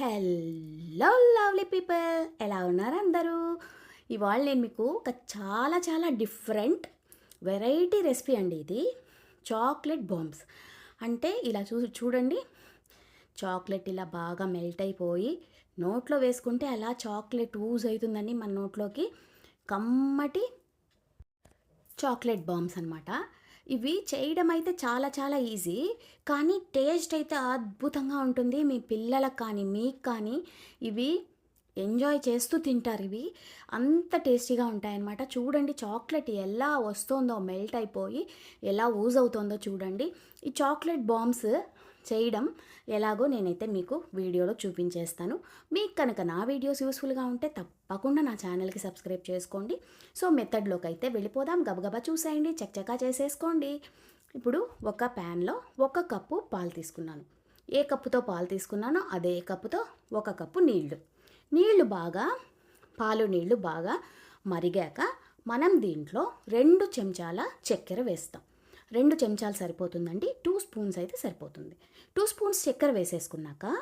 Hello lovely people. ఎలా ఉన్నారు అందరూ? ఇవాళ నేను మీకు ఒక చాలా చాలా డిఫరెంట్ వెరైటీ రెసిపీ అండి ఇది. Chocolate bombs. అంటే ఇలా చూ చూడండి. చాక్లెట్ ఇలా బాగా మెల్ట్ అయిపోయి నోట్లో వేసుకుంటే అలా చాక్లెట్ ఊజ్ అవుతుందండి మన నోట్లోకి. కమ్మటి చాక్లెట్ బాంబ్స్ అనమాట ఇవి చేయడం అయితే చాలా చాలా ఈజీ. కానీ టేస్ట్ అయితే అద్భుతంగా ఉంటుంది. మీ పిల్లలకు కానీ మీకు కానీ ఇవి ఎంజాయ్ చేస్తూ తింటారు ఇవి. అంత టేస్టీగా ఉంటాయన్నమాట. చూడండి చాక్లెట్ ఎలా వస్తుందో మెల్ట్ అయిపోయి ఎలా ఊజ్ అవుతుందో చూడండి. ఈ చాక్లెట్ బాంబ్స్ చేయడం ఎలాగో నేనైతే మీకు వీడియోలో చూపించేస్తాను. మీకు కనుక నా వీడియోస్ యూస్ఫుల్గా ఉంటే తప్పకుండా నా ఛానల్కి సబ్స్క్రైబ్ చేసుకోండి. సో మెథడ్లోకి అయితే వెళ్ళిపోదాం. గబగబా చూసేయండి. చక్చకా చేసేసుకోండి. ఇప్పుడు ఒక ప్యాన్లో ఒక కప్పు పాలు తీసుకున్నాను. ఏ కప్పుతో పాలు తీసుకున్నానో అదే కప్పుతో ఒక కప్పు నీళ్ళు. నీళ్ళు బాగా పాలు నీళ్ళు బాగా మరిగాక మనం దీంట్లో రెండు చెంచాల చక్కెర వేస్తాం. రెండు చెంచాలు సరిపోతుందండి. టూ స్పూన్స్ అయితే సరిపోతుంది. టూ స్పూన్స్ చక్కెర వేసేసుకున్నాక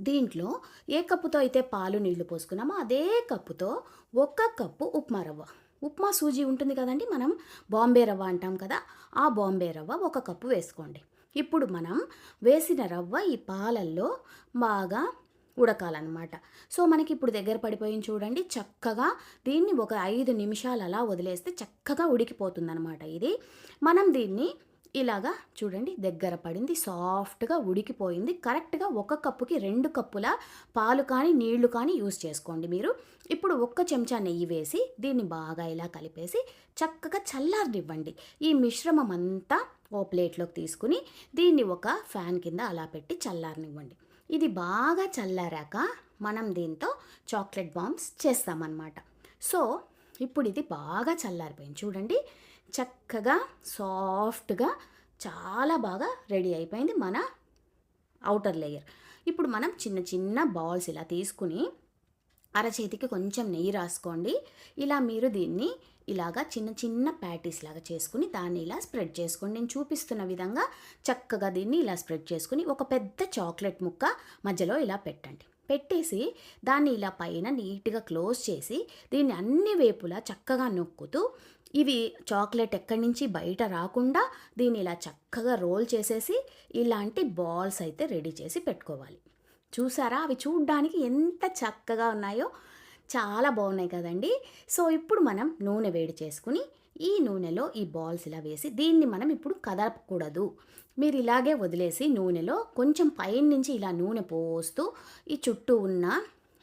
దీంట్లో ఏ కప్పుతో అయితే పాలు నీళ్ళు పోసుకున్నామో అదే కప్పుతో ఒక కప్పు ఉప్మా రవ్వ. ఉప్మా సూజీ ఉంటుంది కదండి మనం బాంబే రవ్వ అంటాం కదా ఆ బాంబే రవ్వ ఒక కప్పు వేసుకోండి. ఇప్పుడు మనం వేసిన రవ్వ ఈ పాలల్లో బాగా ఉడకాలన్నమాట. సో మనకి ఇప్పుడు దగ్గర పడిపోయింది చూడండి చక్కగా దీన్ని ఒక ఐదు నిమిషాలు అలా వదిలేస్తే చక్కగా ఉడికిపోతుందన్నమాట ఇది. మనం దీన్ని ఇలాగా చూడండి దగ్గర పడింది సాఫ్ట్గా ఉడికిపోయింది. కరెక్ట్గా ఒక కప్పుకి రెండు కప్పుల పాలు కానీ నీళ్ళు కానీ యూస్ చేసుకోండి మీరు. ఇప్పుడు ఒక్క చెంచా నెయ్యి వేసి దీన్ని బాగా ఇలా కలిపేసి చక్కగా చల్లారనివ్వండి. ఈ మిశ్రమం అంతా ఓ ప్లేట్లోకి తీసుకుని దీన్ని ఒక ఫ్యాన్ కింద అలా పెట్టి చల్లారనివ్వండి. ఇది బాగా చల్లారాక మనం దీంతో చాక్లెట్ బాంబ్స్ చేస్తామన్నమాట. సో ఇప్పుడు ఇది బాగా చల్లారిపోయింది. చూడండి చక్కగా సాఫ్ట్గా చాలా బాగా రెడీ అయిపోయింది మన అవుటర్ లేయర్. ఇప్పుడు మనం చిన్న చిన్న బాల్స్ ఇలా తీసుకుని అరచేతికి కొంచెం నెయ్యి రాసుకోండి. ఇలా మీరు దీన్ని ఇలాగా చిన్న చిన్న ప్యాటీస్ లాగా చేసుకుని దాన్ని ఇలా స్ప్రెడ్ చేసుకోండి. నేను చూపిస్తున్న విధంగా చక్కగా దీన్ని ఇలా స్ప్రెడ్ చేసుకుని ఒక పెద్ద చాక్లెట్ ముక్క మధ్యలో ఇలా పెట్టండి. పెట్టేసి దాన్ని ఇలా పైన నీట్గా క్లోజ్ చేసి దీన్ని అన్ని వైపులా చక్కగా నొక్కుతూ ఇవి చాక్లెట్ ఎక్కడి నుంచి బయట రాకుండా దీన్ని ఇలా చక్కగా రోల్ చేసేసి ఇలాంటి బాల్స్ అయితే రెడీ చేసి పెట్టుకోవాలి. చూసారా? అవి చూడ్డానికి ఎంత చక్కగా ఉన్నాయో చాలా బాగున్నాయి కదండి. సో ఇప్పుడు మనం నూనె వేడి చేసుకుని ఈ నూనెలో ఈ బాల్స్ ఇలా వేసి దీన్ని మనం ఇప్పుడు కదపకూడదు మీరు ఇలాగే వదిలేసి నూనెలో కొంచెం పైన నుంచి ఇలా నూనె పోస్తూ ఈ చుట్టూ ఉన్న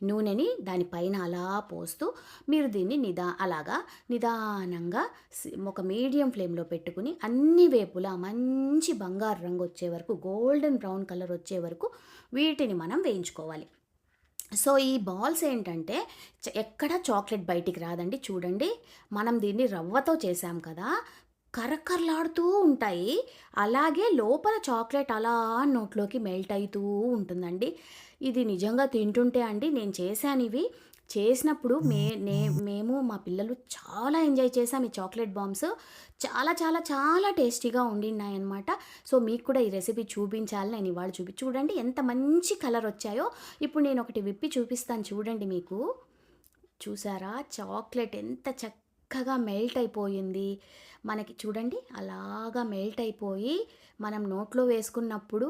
నూనెని దానిపైన అలా పోస్తూ మీరు దీన్ని నిదా అలాగా నిదానంగా ఒక మీడియం ఫ్లేమ్లో పెట్టుకుని అన్ని వేపులా మంచి బంగారు రంగు వచ్చే వరకు గోల్డెన్ బ్రౌన్ కలర్ వచ్చే వరకు వీటిని మనం వేయించుకోవాలి. సో ఈ బాల్స్ ఏంటంటే ఎక్కడ చాక్లెట్ బయటికి రాదండి. చూడండి మనం దీన్ని రవ్వతో చేసాం కదా కరకరలాడుతూ ఉంటాయి. అలాగే లోపల చాక్లెట్ అలా నోట్లోకి మెల్ట్ అవుతూ ఉంటుందండి. ఇది నిజంగా తింటుంటే అండి నేను చేశాను ఇవి. చేసినప్పుడు మే నే మేము మా పిల్లలు చాలా ఎంజాయ్ చేసాం ఈ చాక్లెట్ బాంబ్స్. చాలా చాలా చాలా టేస్టీగా ఉండినాయన్నమాట సో మీకు కూడా ఈ రెసిపీ చూపించాలి. నేను ఇవాళ చూపి చూడండి ఎంత మంచి కలర్ వచ్చాయో. ఇప్పుడు నేను ఒకటి విప్పి చూపిస్తాను చూడండి మీకు. చూసారా? చాక్లెట్ ఎంత చక్క చక్కగా మెల్ట్ అయిపోయింది. మనకి చూడండి అలాగా మెల్ట్ అయిపోయి మనం నోట్లో వేసుకున్నప్పుడు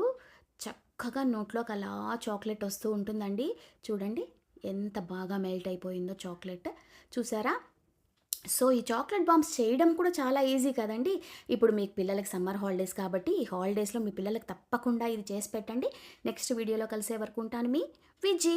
చక్కగా నోట్లోకి అలా చాక్లెట్ వస్తూ ఉంటుందండి. చూడండి ఎంత బాగా మెల్ట్ అయిపోయిందో చాక్లెట్ చూసారా? సో ఈ చాక్లెట్ బాంబ్స్ చేయడం కూడా చాలా ఈజీ కదండి. ఇప్పుడు మీకు పిల్లలకి సమ్మర్ హాలిడేస్ కాబట్టి ఈ హాలిడేస్లో మీ పిల్లలకు తప్పకుండా ఇది చేసి పెట్టండి. నెక్స్ట్ వీడియోలో కలిసే వరకు ఉంటాను మీ విజయ్